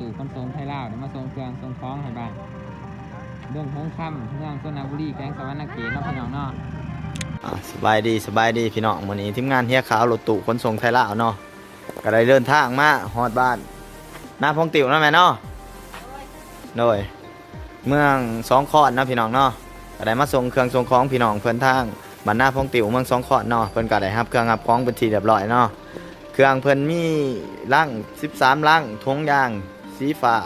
ตู่คนทรงไทยลาวเนี่ยมาทรงเครื่องทรงคล้องให้บ้านเรื่องห้องค่ำเรื่องสนาบุรีแกงสวรรค์เกตน้องพี่น้องนอสบายดีสบายดีพี่น้องวันนี้ทีมงานเฮียขาวรถตู่คนทรงไทยลาวเนาะก็ได้เดินทางมาฮอดบ้านหน้าพงติ๋วนะแม่เนาะโดยเมืองสองขอดนะพี่น้องเนาะก็ได้มาส่งเครื่องส่งของพี่น้องเพื่อนทางบ้านหน้าพงติ๋วเมืองสองขอดเนาะเพื่อนก็ได้รับเครื่องรับของเป็นทีเรียบร้อยเนาะเครื่องเพื่อนมีล่าง13ล่างทงยาง สีฟ้า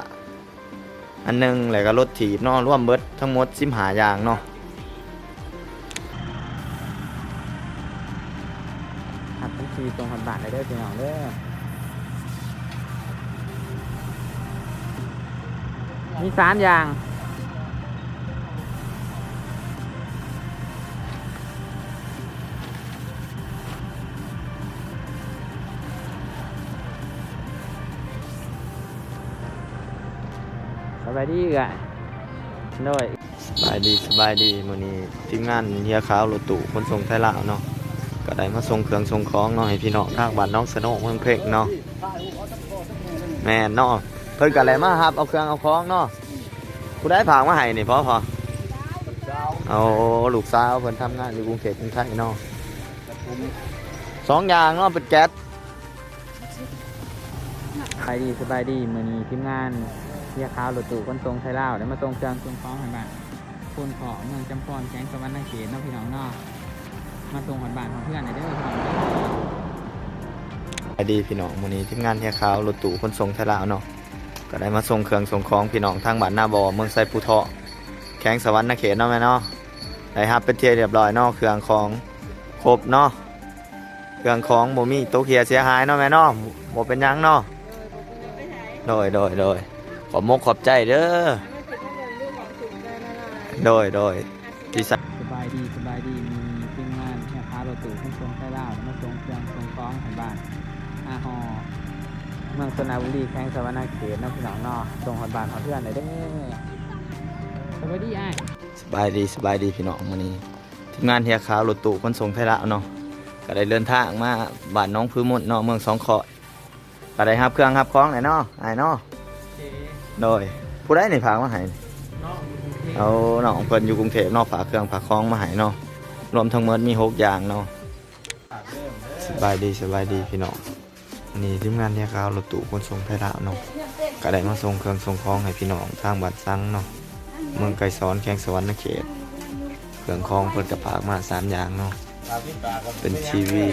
อันหนึงแล้วก็รถถีบเนาะรวมเบิดทั้งหมดซิมหายางเนาะหัดบัญชีตรงพันบาทได้เด้อพี่น้องเด้อมีสามอย่าง สบายดีเอะโดยสบายดีสบายดีมื้อนี้ทีมงานเฮียขาวรถตู้ขนส่งไทยลาวเนาะก็ได้มาส่งเครื่องส่งของเนาะให้พี่น้องทางบ้านน้องสโนเมืองเพกเนาะแม่นเนาะเพิ่นก็เลยมาครับเอาเครื่องเอาของเนาะผู้ได้ผากมาให้นี่พอพอเอาลูกสาวเพิ่นทำงานอยู่กรุงเทพกรุงไทยเนาะสองอย่างเนาะเป็นแก๊สสบายดีสบายดีมือนี้ทีมงาน เรียกขาวรถตู้คนทรงไทยลาวได้มาส่งเครื่องส่งของให้บ้านคนขอเมืองจำพรแกงสวรรณเขตเนาะพี่น้องนาะมาส่งหอดบ้านของเพื่อนหน่อยเด้อพี่น้องเด้อสบายดีพี่น้องมื้อนี้ทีมงานเฮียขาวรถตู้ขนส่งไทยลาวเนาะก็ได้มาส่งเครื่องส่งของพี่น้องทางบ้านหน้าบ่อเมืองไซปูเทาะแข้งสวรรค์นาเขตเนาะแม่เนาะได้ครับเป็นเทียเรียบร้อยเนาะเครื่องของครบเนาะเครื่องของบ่มีตัวเขียเสียหายเนาะแม่เนาะบ่เป็นยังเนาะโดยโดยโดย ขอบมกขอบใจเด้อ โดยโดยที่สักสบายดีสบายดีมีทีมงานเรียกข้าวรถตู้คนทรงไทยลาวได้มาส่งเครื่องส่งของให้บ้านอาฮอเมืองสนาบุรีแกงสวรรณเขตเนาะพี่น้องเนาะส่งหอดบ้านของเพื่อนหน่อยเด้อสวัสดีอ้ายสบายดีสบายดีพี่น้องมื้อนี้ทีมงานเฮียขาวรถตู้ขนส่งไทยละเนาะก็ได้เดินทางมาบ้านน้องพื้นมุดเนาะเมืองสองขอก็ได้รับเครื่องรับของไหนเนาะอ้ายเนาะ โดยผู้ใดนี่พากมาให้เอาน้องเพิ่นอยู่กรุงเทพเนาะฝากเครื่องฝากของมาให้เนาะรวมทั้งหมดมีหกอย่างเนาะสบายดีสบายดีพี่น้องนี่ทีมงานเนี่ยครับรถตู้ขนส่งไทยลาวเนาะก็ได้มาส่งเครื่องส่งของให้พี่น้องทางบ้านซังเนาะเมืองไก่สอนแข้งสวรรค์เขตเครื่องของเพิ่นกับฝากมาสามอย่างเนาะเป็นทีวี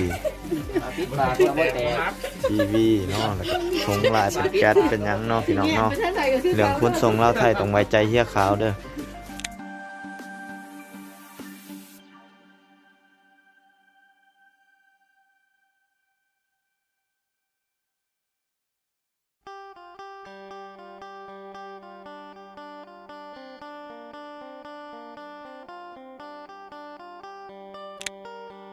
ทีวีเนาะแล้วก็ทงลายเป็นแก๊สเป็นหยังเนาะพี่น้องเนาะเรื่องขนส่งเล่าวไทยต้องไว้ใจเฮียขาวเด้อ